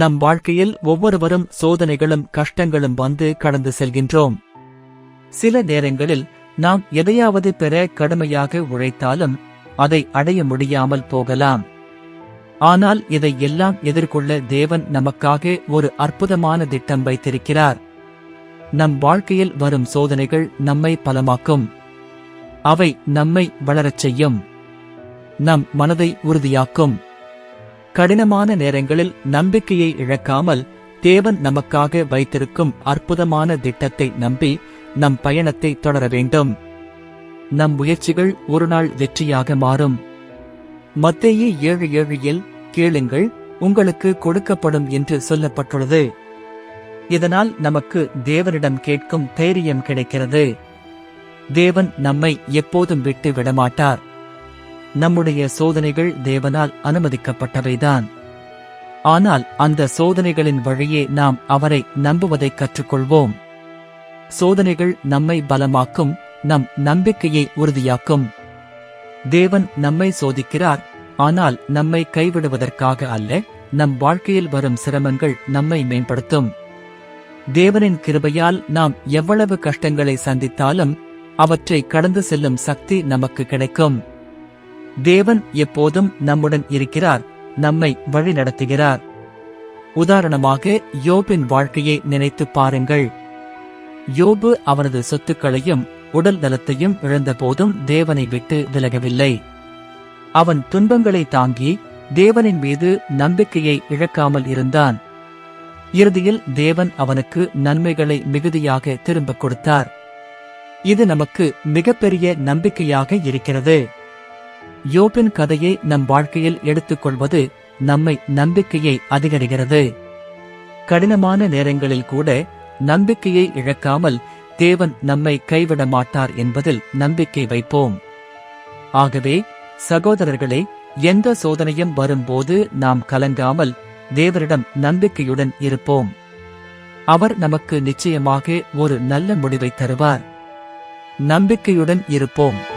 நம் வாழ்க்கையில் ஒவ்வொருவரும் சோதனைகளும் கஷ்டங்களும் வந்து கடந்து செல்கின்றோம். சில நேரங்களில் நாம் எதையாவது பெற கடுமையாக உழைத்தாலும் அதை அடைய முடியாமல் போகலாம். ஆனால் இதை எல்லாம் எதிர்கொள்ள தேவன் நமக்காக ஒரு அற்புதமான திட்டம் வைத்திருக்கிறார். நம் வாழ்க்கையில் வரும் சோதனைகள் நம்மை பலமாக்கும். அவை நம்மை வளரச் செய்யும். நம் மனதை உறுதியாக்கும். கடினமான நேரங்களில் நம்பிக்கையை இழக்காமல் தேவன் நமக்காக வைத்திருக்கும் அற்புதமான திட்டத்தை நம்பி நம் பயணத்தை தொடர வேண்டும். நம் முயற்சிகள் ஒரு நாள் வெற்றியாக மாறும். மத்தேயு ஏழு ஏழில் கேளுங்கள் உங்களுக்கு கொடுக்கப்படும் என்று சொல்லப்பட்டுள்ளது. இதனால் நமக்கு தேவனிடம் கேட்கும் தைரியம் கிடைக்கிறது. தேவன் நம்மை எப்போதும் விட்டு விடமாட்டார். நம்முடைய சோதனைகள் தேவனால் அனுமதிக்கப்பட்டவைதான். ஆனால் அந்த சோதனைகளின் வழியே நாம் அவரை நம்புவதை கற்றுக்கொள்வோம். சோதனைகள் நம்மை பலமாக்கும் நம் நம்பிக்கையை உறுதியாக்கும். தேவன் நம்மை சோதிக்கிறார் ஆனால் நம்மை கைவிடுவதற்காக அல்ல நம் வாழ்க்கையில் வரும் சிரமங்கள் நம்மை மேம்படுத்தும். தேவனின் கிருபையால் நாம் எவ்வளவு கஷ்டங்களை சந்தித்தாலும் அவற்றை கடந்து செல்லும் சக்தி நமக்கு கிடைக்கும். தேவன் எப்போதும் நம்முடன் இருக்கிறார் நம்மை வழிநடத்துகிறார். உதாரணமாக யோபின் வாழ்க்கையை நினைத்து பாருங்கள். யோபு அவனது சொத்துக்களையும் உடல் நலத்தையும் இழந்தபோதும் தேவனை விட்டு விலகவில்லை. அவன் துன்பங்களை தாங்கி தேவனின் மீது நம்பிக்கையை இழக்காமல் இருந்தான். இறுதியில் தேவன் அவனுக்கு நன்மைகளை மிகுதியாக திரும்பக் கொடுத்தார். இது நமக்கு மிகப்பெரிய நம்பிக்கையாக இருக்கிறது. யோபின் கதையை நம் வாழ்க்கையில் எடுத்துக்கொள்வது நம்மை நம்பிக்கையை அதிகரிக்கிறது. கடினமான நேரங்களில் கூட நம்பிக்கையை இழக்காமல் தேவன் நம்மை கைவிட மாட்டார் என்பதில் நம்பிக்கை வைப்போம். ஆகவே சகோதரர்களே எந்த சோதனையும் வரும்போது நாம் கலங்காமல் தேவரிடம் நம்பிக்கையுடன் இருப்போம். அவர் நமக்கு நிச்சயமாக ஒரு நல்ல முடிவை தருவார். நம்பிக்கையுடன் இருப்போம்.